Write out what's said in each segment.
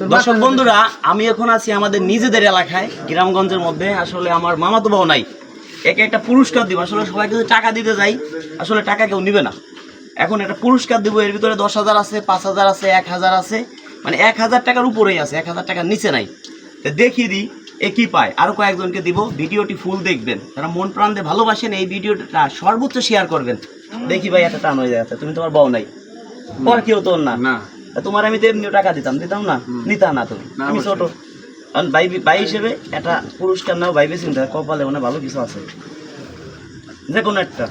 দর্শক বন্ধুরা আমি এখন আছি আমাদের নিজেদের এলাকায় গ্রামগঞ্জের মধ্যে। আসলে আমার মামাতো বাবা নাই। একে একটা পুরস্কার দিব। আসলে সবাইকে যদি টাকা দিতে যাই আসলে টাকা কেউ নিবে না। এখন একটা পুরস্কার দিব। এর ভিতরে দশ হাজার আছে পাঁচ হাজার আছে এক হাজার আছে। মানে এক হাজার টাকার উপরেই আছে এক হাজার টাকার নিচে নাই। তো দেখিয়ে দিই এ কি পায়। আরও কয়েকজনকে দিব। ভিডিওটি ফুল দেখবেন। তারা মন প্রাণ দিয়ে ভালোবাসেন এই ভিডিওটা সর্বোচ্চ শেয়ার করবেন। দেখি ভাই একটা টান হয়ে যাচ্ছে। তুমি তোমার বউ নাই। পর কেউ তোর না। না। তা তোমার আমি তো এমনিও টাকা দিতাম দিতাম না? নিতা না তুমি। না, আমি ছোট। কারণ ভাই ভাই হিসেবে একটা পুরস্কার নাও ভাই বেশি নিতে কপালে মানে ভালো কিছু আছে। যে কোনো একটা।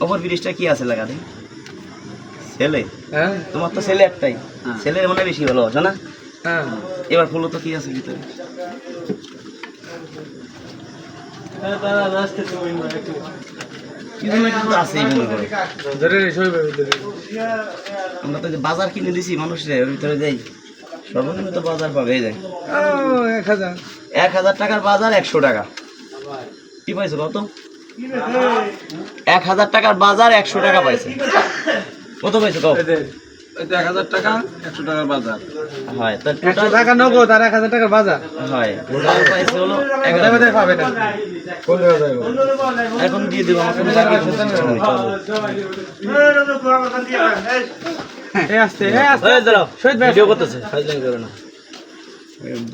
ওপর ব্রিজটা কি আছে লাগাতে ছেলে। হ্যাঁ। তোমার তো ছেলে একটাই। হ্যাঁ। ছেলের মানে বেশি ভালো আছে না হ্যাঁ। এবার ফুলো তো কি আছে ভিতরে কিছু না কিছু আছেই মনে করো আমরা তো যে বাজার কিনে দিছি মানুষের ভিতরে যাই সর্বনিম্ন তো বাজার পাবে এই হাজার। এক হাজার টাকার বাজার একশো টাকা। কি পাইছো কত এক হাজার টাকার বাজার একশো টাকা পাইছে। কত পাইছো কত এদের এটা এক হাজার টাকা একশো টাকার বাজার। হয় তো একশো টাকা নগদ আর এক হাজার টাকার বাজার। হয় টোটাল পাইছে হলো এগারো পাবে না। এখন দিয়ে দেবো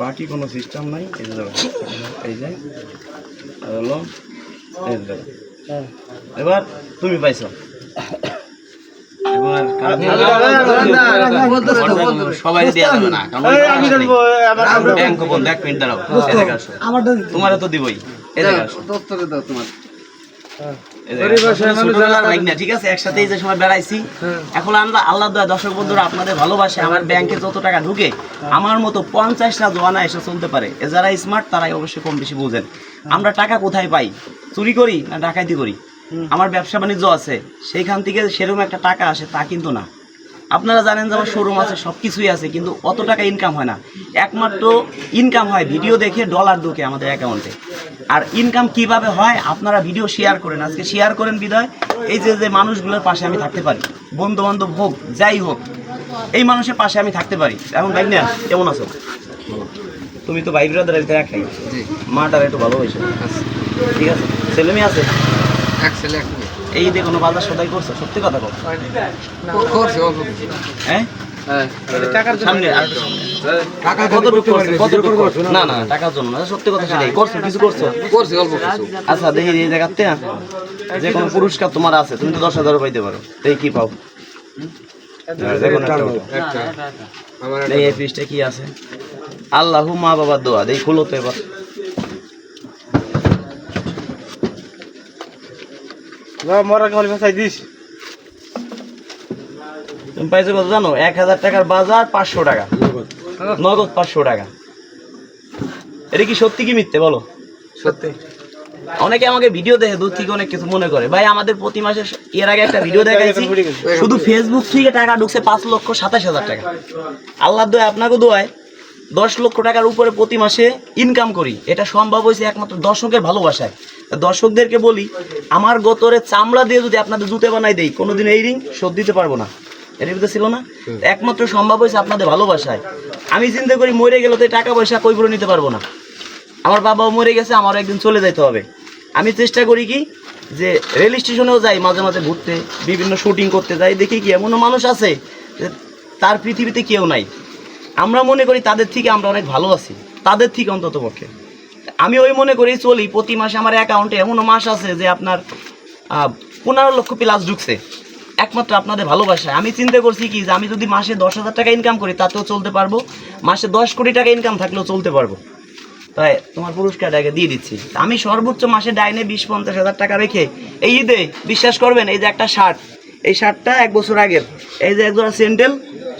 বাকি কোনো সিস্টেম নাই এই যে দাঁড়াও, এই যে আর হলো এই এবার তুমি পাইছো। তোমারও তো দিবই। এদিকে আসো। দপ্তরে দাও তোমার। এদিকে গরিব আসো। অসহায় মানুষ ছোটবেলার যারা- বাইক না, ঠিক আছে? একসাথেই যে সময় বেড়াইছি। হ্যাঁ। এখন আমরা আল্লাহ দয়া দর্শক বন্ধুরা আপনাদের ভালোবাসে আমার ব্যাংকে যত টাকা ঢুকে আমার মতো পঞ্চাশটা জোয়ানা এসে চলতে পারে। যারা স্মার্ট তারাই অবশ্যই কম বেশি বোঝেন। আমরা টাকা কোথায় পাই? চুরি করি না ডাকাতি করি? আমার ব্যবসা বাণিজ্য আছে সেইখান থেকে সেরকম একটা টাকা আসে তা কিন্তু না। আপনারা জানেন যে আমার শোরুম আছে সব কিছুই আছে কিন্তু অত টাকা ইনকাম হয় না। একমাত্র ইনকাম হয় ভিডিও দেখে ডলার ঢুকে আমাদের অ্যাকাউন্টে আর ইনকাম কীভাবে হয় আপনারা ভিডিও শেয়ার করেন। আজকে শেয়ার করেন বিধায় এই যে যে মানুষগুলোর পাশে আমি থাকতে পারি। বন্ধু বান্ধব হোক যাই হোক এই মানুষের পাশে আমি থাকতে পারি। এখন ভাই না কেমন আছো? তুমি তো ভাই ব্রাদার ভিতরে একটাই। মাটার একটু ভালো হয়েছে ঠিক আছে? ছেলে মেয়ে আছে? এক ছেলে এক মেয়ে। এই যে কোনো বাজার সদাই করছ? সত্যি কথা বল। করছে অল্প হ্যাঁ? সামনে আর টাকা কতটুকু করছ? কতটুকু করছ? না না টাকার জন্য সত্যি কথা সেটাই। করছ কিছু করছ? করছে অল্প কিছু। আচ্ছা দেখি এই জায়গাতে। যে কোনো পুরস্কার তোমার আছে তুমি তো দশ হাজারও পাইতে পারো। দেখি কি পাও। হ্যাঁ, এই পিসটা কি আছে? আল্লাহ মা বাবার দোয়া দেখি খুলো তো এবার। মরা গলি ভাষায় দিস। তুমি পাইছো কত জানো? এক হাজার টাকার বাজার পাঁচশো টাকা। নগদ। পাঁচশো টাকা। এটা কি সত্যি কি মিথ্যে? বলো। সত্যি। অনেকে আমাকে ভিডিও দেখে দূর থেকে অনেক কিছু মনে করে। ভাই আমাদের প্রতি মাসে এর আগে একটা ভিডিও দেখাইছি। শুধু ফেসবুক থেকে টাকা ঢুকছে পাঁচ লক্ষ সাতাশ হাজার টাকা। আল্লাহ দোয়া আপনাকে দোয়ায় দশ লক্ষ টাকার উপরে প্রতি মাসে ইনকাম করি। এটা সম্ভব হয়েছে একমাত্র দর্শকের ভালোবাসায়। দর্শকদেরকে বলি, আমার গতরে চামড়া দিয়ে যদি আপনাদের জুতে বানাই দেই, কোনোদিন এই রিং শোধ দিতে পারব না। এর ভিতরে ছিল না? একমাত্র সম্ভব হয়েছে আপনাদের ভালোবাসায়। আমি চিন্তা করি মরে গেলে তো টাকা পয়সা কই করে নিতে পারব না। আমার বাবাও মরে গেছে, আমারও একদিন চলে যেতে হবে। আমি চেষ্টা করি কি, যে রেল স্টেশনেও যাই, মাঝে মাঝে ঘুরতে, বিভিন্ন শুটিং করতে যাই, দেখি কি এমনও মানুষ আছে যে তার পৃথিবীতে কেউ নাই। আমরা মনে করি তাদের থেকে আমরা অনেক ভালো আছি, তাদের থেকে অন্তত পক্ষে আমি ওই মনে করি চলি, প্রতি মাসে আমার অ্যাকাউন্টে এমনও মাস আছে যে আপনার পনেরো লক্ষ প্লাস ঢুকছে। একমাত্র আপনাদের ভালোবাসায়। আমি চিন্তা করছি কি, যে আমি যদি মাসে দশ হাজার টাকা ইনকাম করি, তাতেও চলতে পারব। মাসে দশ কোটি টাকা ইনকাম থাকলেও চলতে পারব। তাই তোমার পুরস্কারটা আগে দিয়ে দিচ্ছি। আমি সর্বোচ্চ মাসে ডাইনে বিশ পঞ্চাশ হাজার টাকা রেখে এই ঈদে বিশ্বাস করবেন, এই যে একটা শার্ট, এই শার্টটা এক বছর আগের। এই যে একজোড়া স্যান্ডেল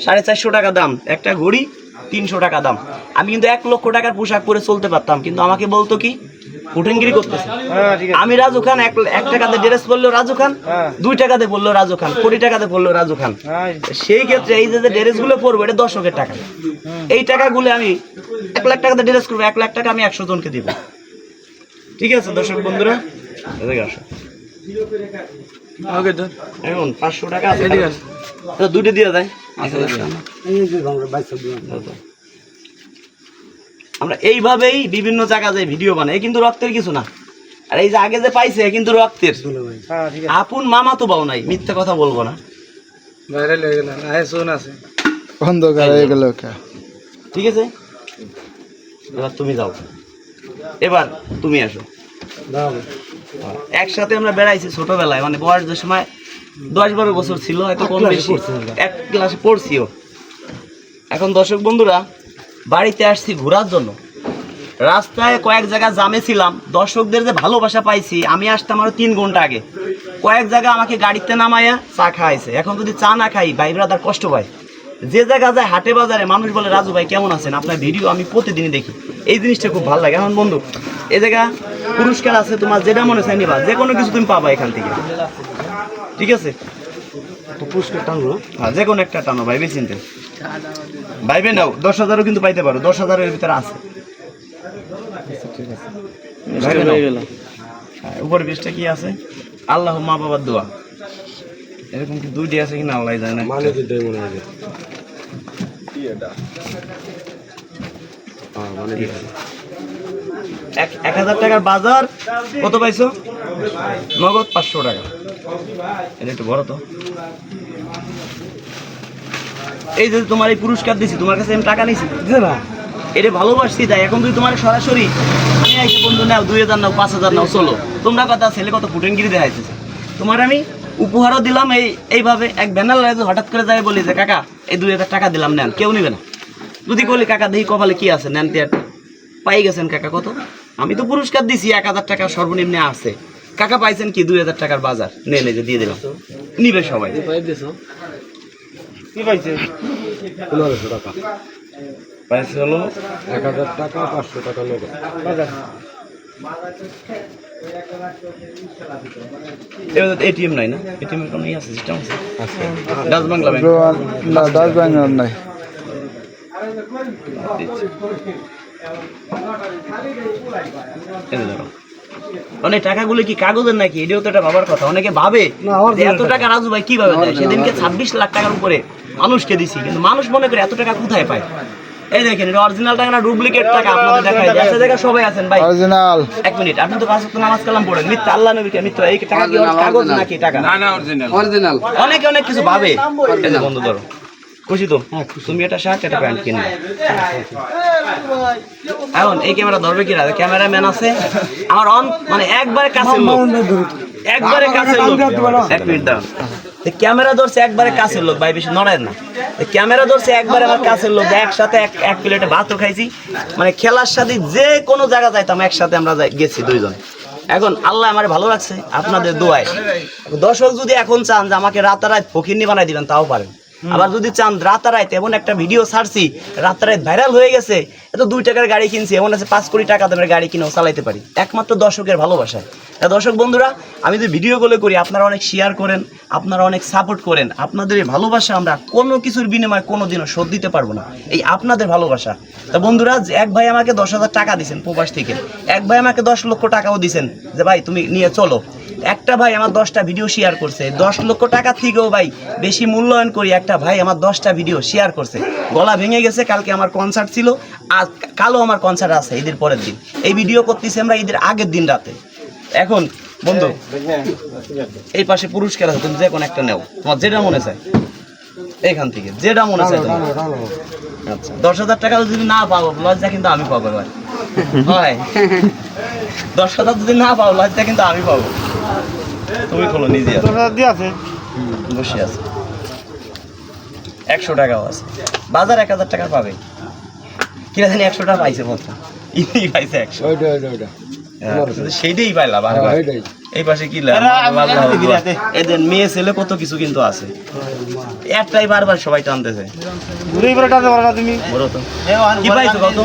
সাড়ে চারশো টাকা দাম। একটা ঘড়ি তিনশো টাকা দাম। আমি কিন্তু এক লক্ষ টাকার পোশাক পরে চলতে পারতাম কিন্তু আমাকে বলতো কি ফুটেনগিরি করতেছে। হ্যাঁ আমি রাজু খান এক টাকাতে ড্রেস পরলেও রাজু খান হ্যাঁ। দুই টাকাতে বলল রাজু খান কোটি টাকাতে বলল রাজু খান। সেই ক্ষেত্রে এই যে যে ড্রেসগুলো পরবো এটা দর্শকের টাকা। এই টাকাগুলো আমি এক লাখ টাকাতে ড্রেস করব এক লাখ টাকা আমি একশো জনকে দিব। ঠিক আছে দর্শক বন্ধুরা এদিকে আসো। এখন পাঁচশো টাকা এদিকে আসো। দুটো দিয়ে দেয়। আচ্ছা, তো। আমরা এইভাবেই বিভিন্ন জায়গা যাই ভিডিও বানাই কিন্তু রক্তের কিছু না। আর এই যে আগে যে পাইছে কিন্তু রক্তের। হ্যাঁ আপন মামা তো বাও নাই মিথ্যে কথা বলব না। ভাইরাল হয়ে গেল আয় শোন আছে। অন্ধকার হয়ে গেল ঠিক আছে? এবার তুমি যাও। এবার তুমি আসো। একসাথে আমরা বেড়াইছি ছোটবেলায় মানে বয়স যে সময় দশ বারো বছর ছিল হয়তো কম বেশি। এক ক্লাসে পড়ছিও। এখন দর্শক বন্ধুরা বাড়িতে আসছি ঘোরার জন্য। রাস্তায় কয়েক জায়গা জামে ছিলাম দর্শকদের যে ভালোবাসা পাইছি আমি আসতাম আরও তিন ঘণ্টা আগে। কয়েক জায়গা আমাকে গাড়িতে নামাইয়া চা খাইছে এখন যদি চা না খাই ভাই ব্রাদার কষ্ট পায়। যে জায়গা যায় হাটে বাজারে মানুষ বলে রাজু ভাই কেমন আছেন? আপনার ভিডিও আমি প্রতিদিনই দেখি। এই জিনিসটা খুব ভালো লাগে। এখন বন্ধু এই জায়গা পুরস্কার আছে তোমার যেটা মনে চাই নিবা। যে কোনো কিছু তুমি পাবা এখান থেকে। ঠিক আছে? তো পুরস্কার টানবো হ্যাঁ যে কোনো একটা টানো ভাইবে চিনতে ভাইবে নাও দশ হাজারও কিন্তু পাইতে পারো দশ হাজারের ভিতরে আছে। হ্যাঁ, উপরে বিশটা কি আছে? আল্লাহ মা বাবার দোয়া। এরকম কি দুইটি আছে কিনা আল্লাহ জানে না। মানে দিতে মনে হয় হ্যাঁ মানে এক হাজার টাকার বাজার কত পাইছো? নগদ পাঁচশো টাকা। এটা একটু বড় তো। এই যে তোমার এই পুরস্কার দিছি তোমার কাছে আমি টাকা নিছি। দিতে না? এটা ভালোবাসছি তাই এখন তুই তোমার সরাসরি আমি আইসি বন্ধু নাও দুই হাজার নাও পাঁচ হাজার নাও চলো। তোমরা কথা ছেলে কত ফুটেনগিরি দেখাইতেছে তোমার আমি উপহারও দিলাম এই এইভাবে এক ব্যানার লাগে হঠাৎ করে যাই বলি যে কাকা এই দুই হাজার টাকা দিলাম নেন কেউ নিবে না। যদি বলি কাকা দেখি কপালে কি আছে নেন টিয়ার পাই গেছেন কাকা কত? আমি তো পুরস্কার দিছি এক হাজার টাকা সর্বনিম্নে আছে কাকা পাইছেন কি দুই হাজার টাকার বাজার? নে নে যে দিয়ে দিলাম। নিবে সবাই। কি পাইছে পনেরোশো টাকা। পাইছে হলো? এক হাজার টাকা পাঁচশো টাকা নগদ বাজার। এটিএম নাই না? এটিএম এর কোনো ই আছে সিস্টেম আছে? Dutch Bangla bank. না দাস ব্যাঙ্গার নাই। এই ধরো। অনেক টাকাগুলো কি কাগজের নাকি? এটাও তো একটা ভাবার কথা। অনেকে ভাবে না, এত টাকা রাজু ভাই কীভাবে দেয়? সেদিনকে ছাব্বিশ লাখ টাকার উপরে মানুষকে দিছি। কিন্তু মানুষ মনে করে এত টাকা কোথায় পায়? এই দেখেন এটা অরিজিনাল টাকা না ডুপ্লিকেট টাকা আপনাদের দেখাই। একটা জায়গায় সবাই আছেন ভাই। অরিজিনাল এক মিনিট আপনি তো পাঁচ ওয়াক্ত নামাজ কালাম পড়েন। মিথ্যা আল্লাহ নবীকে মিথ্যা এই টাকা কি কাগজ নাকি টাকা? অরিজিনাল অনেকে অনেক কিছু ভাবে। বন্ধু ধরো। খুশি তো? তুমি এটা শার্ট এটা প্যান্ট কিনবে এখন এই ক্যামেরা ধরবে কি ক্যামেরাম্যান আছে। আমার অন মানে একবারে কাছে একবারে কাছে এক মিনিট দাও ক্যামেরা ধরছে একবারে কাছের লোক ভাই বেশি নড়েন না। ক্যামেরা ধরছে একবারে আমার কাছের লোক একসাথে এক এক প্লেটে ভাতও খাইছি। মানে খেলার সাথে যে কোনো জায়গা যাইতাম একসাথে আমরা গেছি দুইজন। এখন আল্লাহ আমার ভালো লাগছে আপনাদের দোয়ায়। দর্শক যদি এখন চান যে আমাকে রাতারাত ফকিরনি বানাই দিবেন তাও পারেন। আবার যদি চান রাতারাত এমন একটা ভিডিও ছাড়ছি রাতারাত ভাইরাল হয়ে গেছে, এত দুই টাকার গাড়ি কিনছি, এমন আছে পাঁচ কোটি টাকা দামের গাড়ি কিনেও চালাইতে পারি। একমাত্র দর্শকের ভালোবাসায়। তা দর্শক বন্ধুরা, আমি যে ভিডিওগুলো করি, আপনারা অনেক শেয়ার করেন, আপনারা অনেক সাপোর্ট করেন, আপনাদের এই ভালোবাসা আমরা কোনো কিছুর বিনিময়ে কোনো দিনও শোধ দিতে পারব না। এই আপনাদের ভালোবাসা। তা বন্ধুরা এক ভাই আমাকে দশ হাজার টাকা দিয়েছেন প্রবাস থেকে, এক ভাই আমাকে দশ লক্ষ টাকাও দিয়েছেন যে ভাই তুমি নিয়ে চলো। একটা ভাই আমার দশটা ভিডিও শেয়ার করছে। দশ লক্ষ টাকা থেকেও ভাই বেশি মূল্যায়ন করি একটা ভাই আমার দশটা ভিডিও শেয়ার করছে। গলা ভেঙে গেছে কালকে আমার কনসার্ট ছিল। আর কালও আমার কনসার্ট আছে ঈদের পরের দিন। এই ভিডিও করতেছি আমরা ঈদের আগের দিন রাতে। এখন বন্ধু এই পাশে পুরস্কার আছে তুমি যে কোনো একটা নেও। তোমার যেটা মনে চায়। এখান থেকে যেটা মনে চায় আচ্ছা দশ হাজার টাকা যদি না পাবো লজ্জা কিন্তু আমি পাবো এবার হয়। দশ হাজার যদি না পাবো লজ্জা কিন্তু আমি পাবো। তুমি খোলো নিজে দিয়ে আছে বসে আছে। একশো টাকাও আছে। বাজার এক হাজার টাকা পাবে। কিনা জানি একশো টাকা পাইছে ইনি পাইছে একশো। হ্যাঁ, সেইটাই পাইলাম আর হ্যাঁ, এই পাশে কি। এদের মেয়ে ছেলে কত কিছু কিন্তু আছে। একটাই বারবার সবাই টানতেছে। ঘুরেই পরে টানতে পারো না তুমি। বলো তো। কি পাইছো কত?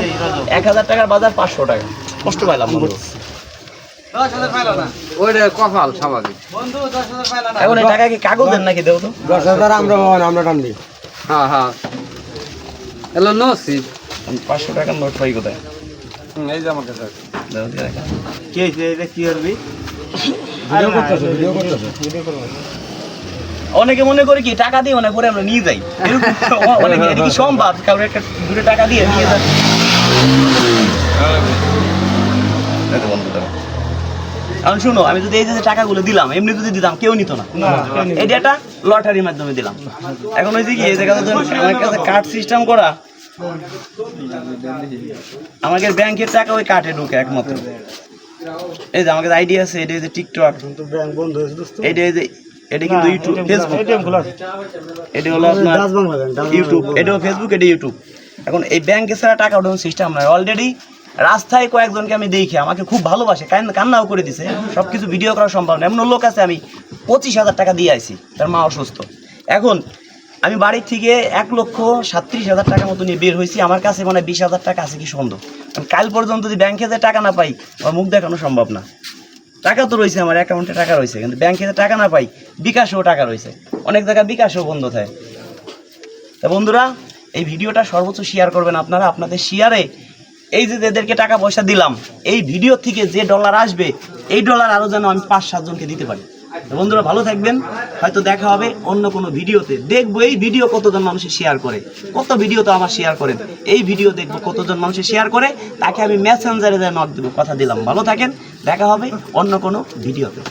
এক হাজার টাকার বাজার পাঁচশো টাকা। কষ্ট পাইলাম বলো। ওইটা কপাল স্বাভাবিক। এখন এই টাকা কি কাগজের নাকি দেও তো? দশ হাজার আমরা আমরা টানলি হ্যাঁ হ্যাঁ। হ্যালো নসিব। পাঁচশো টাকার নোট পাই কোথায়? এই যে আমার কাছে দাও দিয়ে রাখা। কি হয়েছে এটা কি করবি? অনেকে মনে করে কি টাকা দিয়ে অনেক পরে আমরা নিয়ে যাই। অনেকে এটা কি সম্ভব কারোর একটা দুটো টাকা দিয়ে নিয়ে যায় এই তো বন্ধু এখন শুনো আমি যদি এই যে টাকাগুলো দিলাম এমনি যদি দিতাম কেউ নিত না। এটা একটা লটারির মাধ্যমে দিলাম। এখন ওই যে কি এই জায়গাতে আমার কাছে কার্ড সিস্টেম করা আমাকে ব্যাংকের টাকা ওই কার্ডে ঢুকে একমাত্র। এই যে আমাকে আইডি আছে এটা যে টিকটক এটা এই যে এটা কিন্তু ইউটিউব ফেসবুক এটিএম খোলা আছে। এটা হলো আপনার ইউটিউব এটাও ফেসবুক এটা ইউটিউব এখন এই ব্যাংকে ছাড়া টাকা ওঠানোর সিস্টেম নাই। অলরেডি রাস্তায় কয়েকজনকে আমি দেখি, আমাকে খুব ভালোবাসে, কান- কান্নাও করে দিছে। সব কিছু ভিডিও করা সম্ভব না এমন লোক আছে, আমি পঁচিশ হাজার টাকা দিয়ে আইছি, তার মা অসুস্থ। এখন আমি বাড়ির থেকে এক লক্ষ সাতত্রিশ হাজার টাকা মতো নিয়ে বের হয়েছি। আমার কাছে মানে বিশ হাজার টাকা আছে কি সন্দেহ? কাল পর্যন্ত যদি ব্যাংকে যে টাকা না পাই, আমার মুখ দেখানো সম্ভব না। টাকা তো রয়েছে আমার অ্যাকাউন্টে টাকা রয়েছে, কিন্তু ব্যাংকে যে টাকা না পাই, বিকাশেও টাকা রয়েছে। অনেক জায়গায় বিকাশেও বন্ধ থাকে। তা বন্ধুরা, এই ভিডিওটা সর্বোচ্চ শেয়ার করবেন আপনারা। আপনাদের শেয়ারে এই যে এদেরকে টাকা পয়সা দিলাম, এই ভিডিও থেকে যে ডলার আসবে, এই ডলার আরও যেন আমি পাঁচ সাতজনকে দিতে পারি। বন্ধুরা, ভালো থাকবেন। হয়তো দেখা হবে অন্য কোনো ভিডিওতে। দেখব এই ভিডিও কতজন মানুষে শেয়ার করে। কত ভিডিও তো আমার শেয়ার করেন। এই ভিডিও দেখব কতজন মানুষে শেয়ার করে। তাকে আমি মেসেঞ্জারে নক দেবো। কথা দিলাম। ভালো থাকেন। দেখা হবে অন্য কোনো ভিডিওতে।